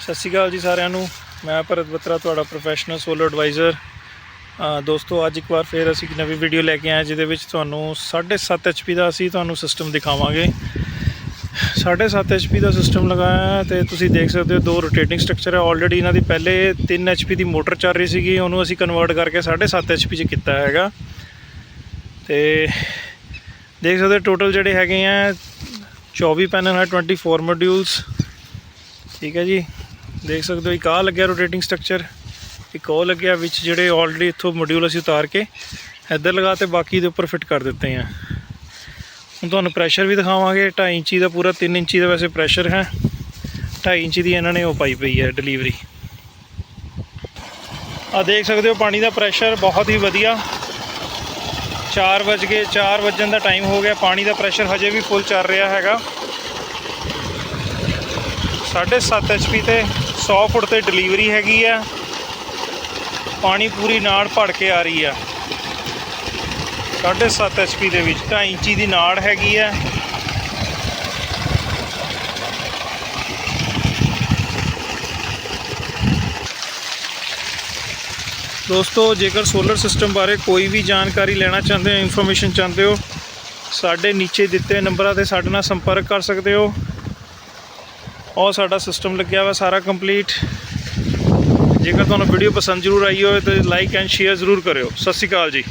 ਸਤਿ ਸ਼੍ਰੀ ਅਕਾਲ ਜੀ ਸਾਰਿਆਂ ਨੂੰ। ਮੈਂ ਭਰਤ ਬਤਰਾ, ਤੁਹਾਡਾ ਪ੍ਰੋਫੈਸ਼ਨਲ ਸੋਲਰ ਐਡਵਾਈਜ਼ਰ ਦੋਸਤੋ, ਅੱਜ ਇੱਕ ਵਾਰ ਫੇਰ ਅਸੀਂ ਇੱਕ ਨਵੀਂ ਵੀਡੀਓ ਲੈ ਕੇ ਆਏ ਜਿਹਦੇ ਵਿੱਚ ਤੁਹਾਨੂੰ 7.5 HP ਦਾ ਅਸੀਂ ਤੁਹਾਨੂੰ ਸਿਸਟਮ ਦਿਖਾਵਾਂਗੇ। 7.5 HP ਦਾ ਸਿਸਟਮ ਲਗਾਇਆ ਹੈ ਤੇ ਤੁਸੀਂ ਦੇਖ ਸਕਦੇ ਹੋ ਦੋ ਰੋਟੇਟਿੰਗ ਸਟਰਕਚਰ ਹੈ। ਆਲਰੇਡੀ ਇਹਨਾਂ ਦੀ ਪਹਿਲੇ 3 HP ਦੀ ਮੋਟਰ ਚੱਲ ਰਹੀ ਸੀਗੀ, ਉਹਨੂੰ ਅਸੀਂ ਕਨਵਰਟ ਕਰਕੇ 7.5 HP ਚ ਕੀਤਾ ਹੈਗਾ। ਤੇ ਦੇਖ ਸਕਦੇ ਟੋਟਲ ਜਿਹੜੇ ਹੈਗੇ ਆ 24 ਪੈਨਲ ਹੈ 24 ਮੋਡਿਊਲਸ ਠੀਕ ਹੈ ਜੀ। ਦੇਖ ਸਕਦੇ ਹੋ, ਇੱਕ ਆਹ ਲੱਗਿਆ ਰੋਟੇਟਿੰਗ ਸਟਰਕਚਰ ਇੱਕ ਉਹ ਲੱਗਿਆ ਵਿੱਚ ਜਿਹੜੇ ਆਲਰੇਡੀ ਇੱਥੋਂ ਮੋਡਿਊਲ ਅਸੀਂ ਉਤਾਰ ਕੇ ਇੱਧਰ ਲਗਾ ਤੇ ਬਾਕੀ ਦੇ ਉੱਪਰ ਫਿੱਟ ਕਰ ਦਿੱਤੇ ਆ। ਹੁਣ ਤੁਹਾਨੂੰ ਪ੍ਰੈਸ਼ਰ ਵੀ ਦਿਖਾਵਾਂਗੇ 2.5 ਇੰਚੀ ਦਾ ਪੂਰਾ 3 ਇੰਚੀ ਦਾ ਵੈਸੇ ਪ੍ਰੈਸ਼ਰ ਹੈ। 2.5 ਇੰਚੀ ਦੀ ਇਹਨਾਂ ਨੇ ਉਹ ਪਾਈ ਪਈ ਹੈ ਡਿਲੀਵਰੀ ਆ ਦੇਖ ਸਕਦੇ ਹੋ, ਪਾਣੀ ਦਾ ਪ੍ਰੈਸ਼ਰ ਬਹੁਤ ਹੀ ਵਧੀਆ। 4 ਵਜ ਗਏ 4 ਵਜਣ ਦਾ ਟਾਈਮ ਹੋ ਗਿਆ, ਪਾਣੀ ਦਾ ਪ੍ਰੈਸ਼ਰ ਹਜੇ ਵੀ ਫੁੱਲ ਚੱਲ ਰਿਹਾ ਹੈਗਾ। 7.5 ਐਚਪੀ ਤੇ 100 ਫੁੱਟ ਤੇ ਡਿਲੀਵਰੀ ਹੈਗੀ ਆ। ਪਾਣੀ ਪੂਰੀ ਨਾੜ ਭੜ ਕੇ ਆ ਰਹੀ ਆ। 7.5 ਐਚਪੀ ਦੇ ਵਿੱਚ 2.5 ਇੰਚੀ ਦੀ ਨਾੜ ਹੈਗੀ ਆ। ਦੋਸਤੋ, ਜੇਕਰ ਸੋਲਰ ਸਿਸਟਮ ਬਾਰੇ ਕੋਈ ਵੀ ਜਾਣਕਾਰੀ ਲੈਣਾ ਚਾਹੁੰਦੇ ਹੋ ਇਨਫੋਰਮੇਸ਼ਨ ਚਾਹੁੰਦੇ ਹੋ, ਸਾਡੇ ਨੀਚੇ ਦਿੱਤੇ ਨੰਬਰਾਂ ਤੇ ਸਾਡੇ ਨਾਲ ਸੰਪਰਕ ਕਰ ਸਕਦੇ ਹੋ। ਔਰ ਸਾਡਾ ਸਿਸਟਮ ਲੱਗਿਆ ਵਾ ਸਾਰਾ ਕੰਪਲੀਟ ਜੇਕਰ ਤੁਹਾਨੂੰ ਵੀਡੀਓ ਪਸੰਦ ਜ਼ਰੂਰ ਆਈ ਹੋਵੇ ਤਾਂ ਲਾਈਕ ਐਂਡ ਸ਼ੇਅਰ ਜ਼ਰੂਰ ਕਰਿਓ। ਸਤਿ ਸ਼੍ਰੀ ਅਕਾਲ ਜੀ।